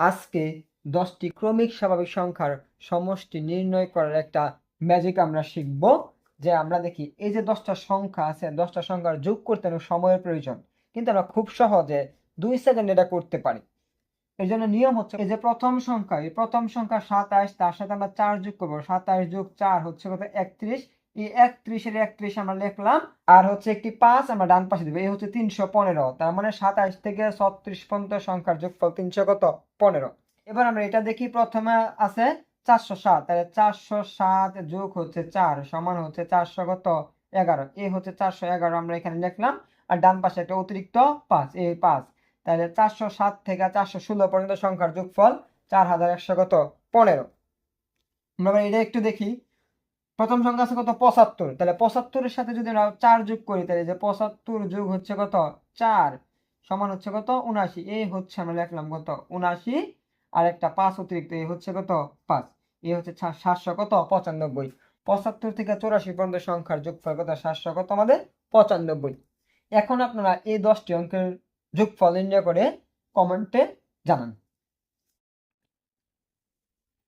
আজকে দশটি ক্রমিক স্বাভাবিক সংখ্যার সমষ্টি নির্ণয় করার একটা ম্যাজিক আমরা শিখব, যে আমরা দেখি এই যে দশটা সংখ্যা আছে, দশটা সংখ্যার যোগ করতে সময়ের প্রয়োজন। কিন্তু আমরা খুব সহজে দুই সেকেন্ড এটা করতে পারি। এর জন্য নিয়ম হচ্ছে এই যে প্রথম সংখ্যা, এই প্রথম সংখ্যা সাতাশ, তার সাথে আমরা চার যোগ করব। সাতাশ যোগ চার হচ্ছে কত? একত্রিশ। একত্রিশের একত্রিশ আমরা লিখলাম, আর হচ্ছে একটি পাঁচ আমরা ডান পাশে দেবো। এই হচ্ছে তিনশো পনেরো, তার মানে সাতাশ থেকে ছত্রিশ পর্যন্ত সংখ্যার যোগফল তিনশো কত? পনেরো। এবার আমরা এটা দেখি, প্রথমে আছে চারশো সাত, তাহলে চারশো সাত যোগ হচ্ছে চার, সমান হচ্ছে চারশো কত? এগারো। এই হচ্ছে চারশো এগারো আমরা এখানে লিখলাম, আর ডান পাশে একটা অতিরিক্ত পাঁচ, এই পাঁচ। তাহলে চারশো সাত থেকে চারশো ষোলো পর্যন্ত সংখ্যার যোগফল চার হাজার একশো কত? পনেরো। আমরা এটা একটু দেখি প্রথম সংখ্যা আছে কত? পঁচাত্তর। তাহলে পঁচাত্তরের সাথে যদি আমরা চার যোগ করি, তাহলে যে পঁচাত্তর যোগ হচ্ছে কত? চার। সমান হচ্ছে কত? উনাশি এই হচ্ছে আমরা লিখলাম কত? উনাশি আর একটা পাঁচ অতিরিক্ত এই হচ্ছে কত? পাঁচ। এই হচ্ছে সাতশো কত? পঁচানব্বই। পঁচাত্তর থেকে চৌরাশি পর্যন্ত সংখ্যার যোগফল কত? সাতশো কত? আমাদের পঁচানব্বই। এখন আপনারা এই দশটি অঙ্কের যোগফল নির্ণয় করে কমেন্টে জানান।